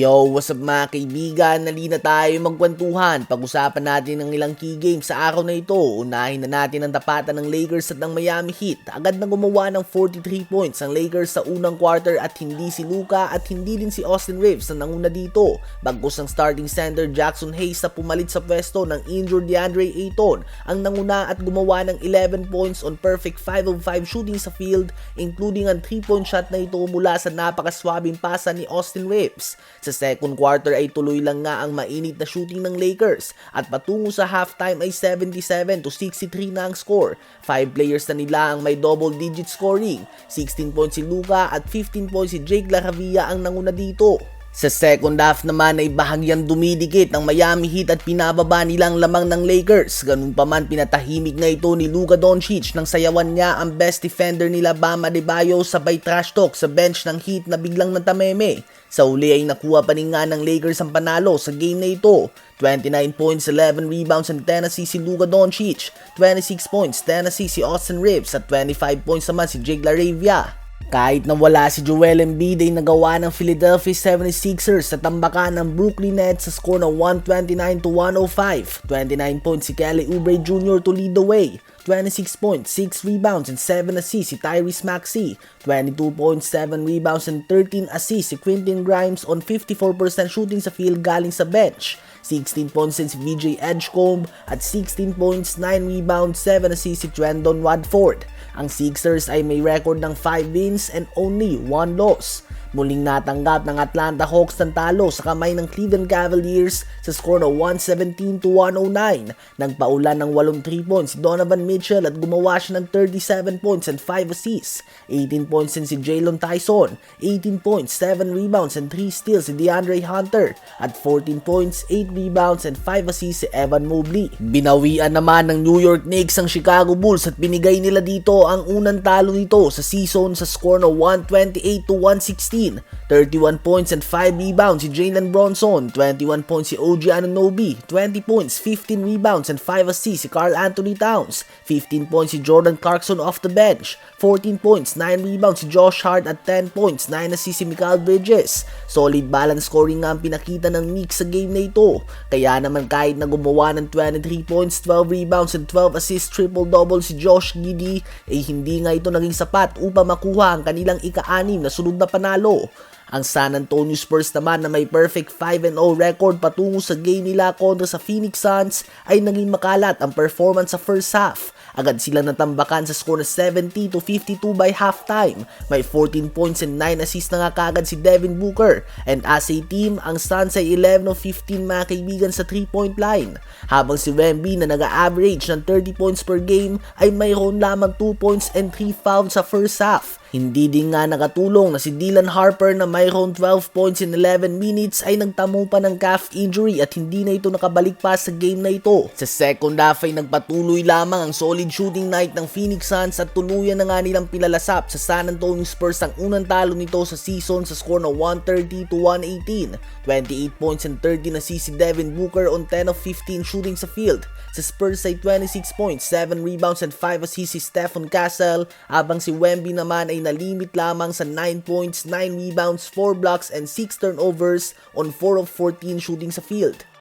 Yo, what's up mga kaibigan? Nali na tayo magkwentuhan. Pag-usapan natin ng ilang key games sa araw na ito. Unahin na natin ang tapatan ng Lakers at ng Miami Heat. Agad na gumawa ng 43 points ang Lakers sa unang quarter at hindi si Luka at hindi din si Austin Reeves na nanguna dito. Bagkus ang starting center Jackson Hayes na pumalit sa pwesto ng injured DeAndre Ayton ang nanguna at gumawa ng 11 points on perfect 5 of 5 shooting sa field including ang 3-point shot na ito mula sa napakaswabing pasa ni Austin Reeves. Sa second quarter ay tuloy lang nga ang mainit na shooting ng Lakers at patungo sa halftime ay 77 to 63 na ang score. 5 players na nila ang may double digit scoring. 16 points si Luka at 15 points si Jake LaRavia ang nanguna dito. Sa second half naman ay bahagyang dumidikit ng Miami Heat at pinababa nilang lamang ng Lakers. Ganun pa man pinatahimik na ito ni Luka Doncic nang sayawan niya ang best defender nila Bam Adebayo sabay trash talk sa bench ng Heat na biglang natameme. Sa uli ay nakuha pa rin nga ng Lakers ang panalo sa game na ito. 29 points, 11 rebounds and 10 assists si Luka Doncic. 26 points, 10 assists si Austin Reeves at 25 points naman si Jake LaRavia. Kahit na wala si Joel Embiid ay nagawa ng Philadelphia 76ers sa tambakan ng Brooklyn Nets sa score na 129 to 105. 29 points si Kelly Oubre Jr. to lead the way. 26 points, 6 rebounds, and 7 assists si Tyrese Maxey. 22 points, 7 rebounds, and 13 assists si Quentin Grimes on 54% shooting sa field galing sa bench. 16 points din si VJ Edgecomb at 16 points, 9 rebounds, 7 assists si Trendon Wadford. Ang Sixers ay may record ng 5 wins and only 1 loss. Muling natanggap ng Atlanta Hawks ng talo sa kamay ng Cleveland Cavaliers sa score na 117 to 109. Nagpaulan ng 8 3 points si Donovan Mitchell at gumawa siya ng 37 points and 5 assists. 18 points din si Jalen Tyson, 18 points, 7 rebounds and 3 steals si DeAndre Hunter at 14 points, 8 rebounds and 5 assists si Evan Mobley. Binawian naman ng New York Knicks ang Chicago Bulls at binigay nila dito ang unang talo nito sa season sa score na 128 to 116. 31 points and 5 rebounds si Jalen Bronson, 21 points si OG Anunoby, 20 points, 15 rebounds and 5 assists si Carl Anthony Towns, 15 points si Jordan Clarkson off the bench, 14 points, 9 rebounds si Josh Hart at 10 points, 9 assists si Mikael Bridges. Solid balance scoring nga ang pinakita ng Knicks sa game na ito. Kaya naman kahit na gumawa ng 23 points, 12 rebounds and 12 assists triple-double si Josh Giddey, eh hindi nga ito naging sapat upang makuha ang kanilang ika-anim na sunod na panalo. law. Ang San Antonio Spurs naman na may perfect 5-0 record patungo sa game nila kontra sa Phoenix Suns ay naging makalat ang performance sa first half. Agad sila natambakan sa score na 70 to 52 by halftime. May 14 points and 9 assists na nga kagad si Devin Booker. And as a team, ang Suns ay 11 of 15 mga kaibigan sa 3-point line. Habang si Wemby na nag-average ng 30 points per game ay mayroon lamang 2 points and 3 fouls sa first half. Hindi din nga nakatulong na si Dylan Harper na mayroon 12 points in 11 minutes ay nagtamo pa ng calf injury at hindi na ito nakabalik pa sa game na ito. Sa second half ay nagpatuloy lamang ang solid shooting night ng Phoenix Suns at tuluyan na nga nilang pilalasap sa San Antonio Spurs ang unang talo nito sa season sa score na 130 to 118. 28 points and 30 na si Devin Booker on 10 of 15 shooting sa field. Sa Spurs ay 26 points, 7 rebounds and 5 assists si Stephen Castle habang si Wemby naman ay nalimit lamang sa 9 points, 9 rebounds, 4 blocks and 6 turnovers on 4 of 14 shooting sa field.